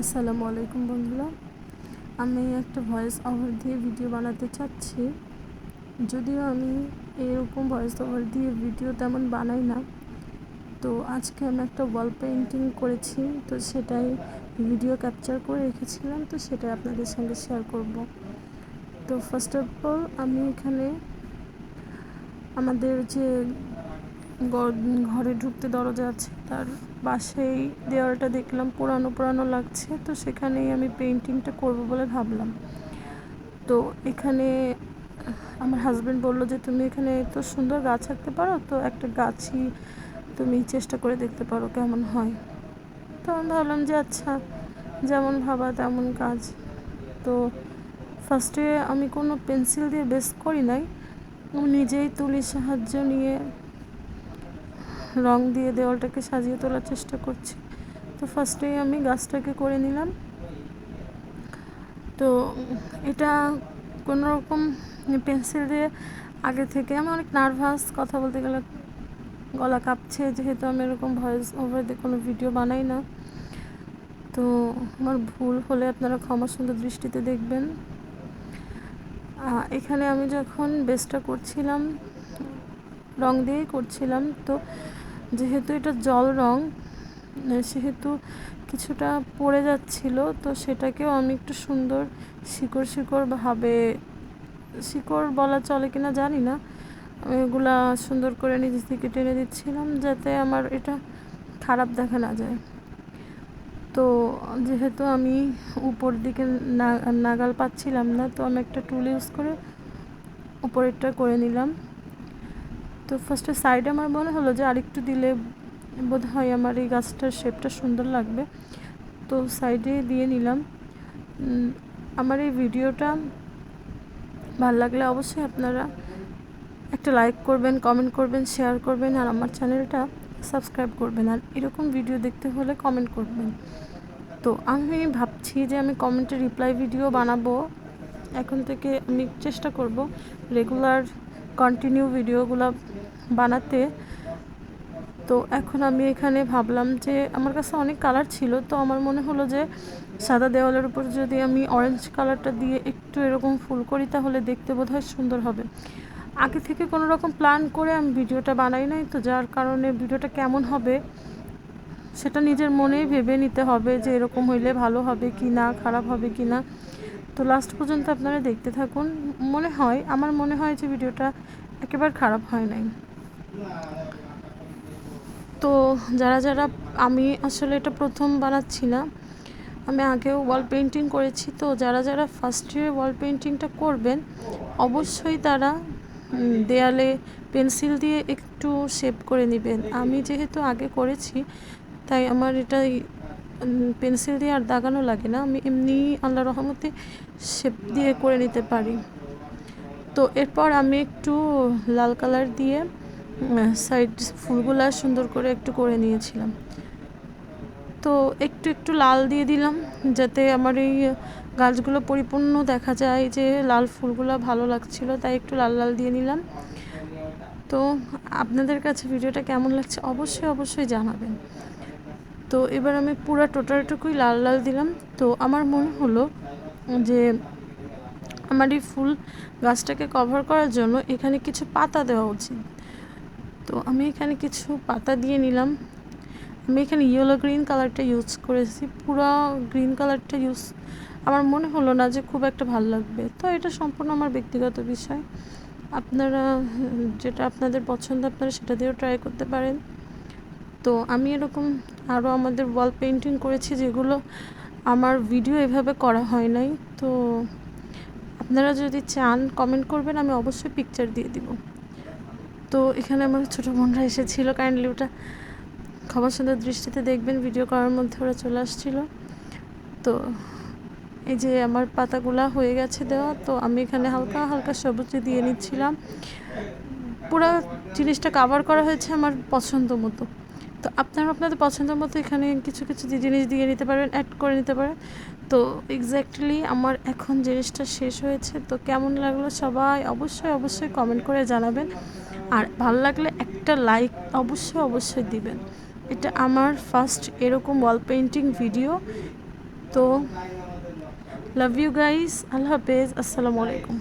আসসালামু আলাইকুম বন্ধুরা। আমি একটা ভয়েস ওভার দিয়ে ভিডিও বানাতে চাচ্ছি। যদিও আমি এরকম ভয়েস ওভার দিয়ে ভিডিও তেমন বানাই না। তো আজকে আমি একটা ওয়াল পেন্টিং করেছি, তো সেটাই ভিডিও ক্যাপচার করে রেখেছিলাম, তো সেটাই আপনাদের সঙ্গে শেয়ার করব। তো ফার্স্ট অফ অল আমি এখানে আমাদের যে ঘরে ঢুকতে দরজা আছে তার পাশেই দেওয়ালটা দেখলাম, পুরানো পুরানো লাগছে, তো সেখানেই আমি পেন্টিংটা করব বলে ভাবলাম। তো এখানে আমার হাজব্যান্ড বলল যে, তুমি এখানে তো সুন্দর গাছ আঁকতে পারো, তো একটা গাছই তুমি চেষ্টা করে দেখতে পারো কেমন হয়। তো আমি ভাবলাম যে আচ্ছা যেমন ভাবা তেমন কাজ। তো ফার্স্টে আমি কোনো পেন্সিল দিয়ে বেস করি নাই নিজেই তুলির সাহায্য নিয়ে রং দিয়ে দেওয়ালটাকে সাজিয়ে তোলার চেষ্টা করছি। তো ফার্স্টেই আমি গাছটাকে করে নিলাম। তো এটা কোনো রকম পেন্সিল দিয়ে আগে থেকে আমি অনেক নার্ভাস কথা বলতে গেলে গলা কাঁপছে, যেহেতু আমি এরকম ভয়েস ওভার দিয়ে কোনো ভিডিও বানাই না। তো আমার ভুল হলে আপনারা ক্ষমা সুন্দর দৃষ্টিতে দেখবেন। এখানে আমি যখন বেসটা করছিলাম, রং দিয়েই করছিলাম, তো যেহেতু এটা জল রং, সেহেতু কিছুটা পড়ে যাচ্ছিল, তো সেটাকেও আমি একটু সুন্দর শিকড় শিকড় ভাবে, শিকড় বলা চলে কিনা জানি না, আমি এগুলা সুন্দর করে নিজে থেকে টেনে দিচ্ছিলাম যাতে আমার এটা খারাপ দেখা না যায়। তো যেহেতু আমি উপর দিকে নাগাল পাচ্ছিলাম না, তো আমি একটা টুল ইউজ করে উপরেরটা করে নিলাম। তো ফার্স্টে সাইডে আমার মনে হলো যে আরেকটু দিলে বোধ হয় আমার এই গাছটার শেপটা সুন্দর লাগবে। তো সাইডে দিয়ে নিলাম। আমার এই ভিডিওটা ভালো লাগলে অবশ্যই আপনারা একটা লাইক করবেন কমেন্ট করবেন শেয়ার করবেন, আর আমার চ্যানেলটা সাবস্ক্রাইব করবেন। আর এরকম ভিডিও দেখতে হলে কমেন্ট করবেন। তো আমি ভাবছি যে আমি কমেন্টে রিপ্লাই ভিডিও বানাবো। এখন থেকে আমি চেষ্টা করব রেগুলার কন্টিনিউ ভিডিওগুলো বানাতে। তো এখন আমি এখানে ভাবলাম যে আমার কাছে অনেক কালার ছিল, তো আমার মনে হলো যে সাদা দেওয়ালের উপর যদি আমি অরেঞ্জ কালারটা দিয়ে একটু এরকম ফুল করি, তাহলে দেখতে বোধ হয় সুন্দর হবে। আগে থেকে কোনো রকম প্ল্যান করে আমি ভিডিওটা বানাই নাই, তো যার কারণে ভিডিওটা কেমন হবে সেটা নিজের মনেই ভেবে নিতে হবে যে এরকম হইলে ভালো হবে কি না, খারাপ হবে কি না। তো লাস্ট পর্যন্ত আপনারা দেখতে থাকুন। মনে হয়, আমার মনে হয় যে ভিডিওটা একেবারে খারাপ হয় নাই। তো যারা যারা আমি আসলে এটা প্রথম বানাচ্ছি না, আমি আগেও ওয়াল পেন্টিং করেছি। তো যারা যারা ফার্স্ট ইয়ার ওয়াল পেন্টিংটা করবেন, অবশ্যই তারা দেয়ালে পেন্সিল দিয়ে একটু শেপ করে নেবেন। আমি যেহেতু আগে করেছি, তাই আমার এটা পেন্সিল দিয়ে আর দাগানো লাগে না। আমি এমনি আল্লাহ রহমতে শেপ দিয়ে করে নিতে পারি। তো এরপর আমি একটু লাল কালার দিয়ে সাইড ফুলগুলা সুন্দর করে একটু করে নিয়েছিলাম। তো একটু একটু লাল দিয়ে দিলাম, যাতে আমার এই গাছগুলো পরিপূর্ণ দেখা যায় যে লাল ফুলগুলো ভালো লাগছিল, তাই একটু লাল লাল দিয়ে নিলাম। তো আপনাদের কাছে ভিডিওটা কেমন লাগছে অবশ্যই অবশ্যই জানাবেন। তো এবার আমি পুরো টোটালটুকুই লাল লাল দিলাম। তো আমার মনে হলো যে আমার এই ফুল গাছটাকে কভার করার জন্য এখানে কিছু পাতা দেওয়া উচিত। তো আমি এখানে কিছু পাতা দিয়ে নিলাম। আমি এখানে ইয়েলো গ্রিন কালারটা ইউজ করেছি। পুরো গ্রিন কালারটা ইউজ আমার মনে হলো না যে খুব একটা ভালো লাগবে। তো এটা সম্পূর্ণ আমার ব্যক্তিগত বিষয়। আপনারা যেটা আপনাদের পছন্দ, আপনারা সেটা দিয়েও ট্রাই করতে পারেন। তো আমি এরকম আরও আমাদের ওয়াল পেন্টিং করেছি যেগুলো আমার ভিডিও এভাবে করা হয় নাই। তো আপনারা যদি চান কমেন্ট করবেন, আমি অবশ্যই পিকচার দিয়ে দিব। তো এখানে আমার ছোটো বোনরা এসেছিল কাইন্ডলি ওটা খবর সুন্দর দৃষ্টিতে দেখবেন ভিডিও করার মধ্যে ওরা চলে আসছিল। তো এই যে আমার পাতাগুলা হয়ে গেছে দেওয়া, তো আমি এখানে হালকা হালকা সবুজ দিয়ে নিচ্ছিলাম। পুরো জিনিসটা কাভার করা হয়েছে আমার পছন্দ মতো। তো আপনারা আপনাদের পছন্দ মতো এখানে কিছু কিছু জিনিস দিয়ে নিতে পারবেন অ্যাড করে নিতে পারেন। তো এক্স্যাক্টলি আমার এখন জিনিসটা শেষ হয়েছে, তো কেমন লাগল সবাই অবশ্যই অবশ্যই কমেন্ট করে জানাবেন। আর ভালো লাগলে একটা লাইক অবশ্যই অবশ্যই দিবেন। এটা আমার ফার্স্ট এরকম ওয়াল পেন্টিং ভিডিও তো লাভ ইউ গাইস আল্লাহ হাফেজ, আসসালামু আলাইকুম।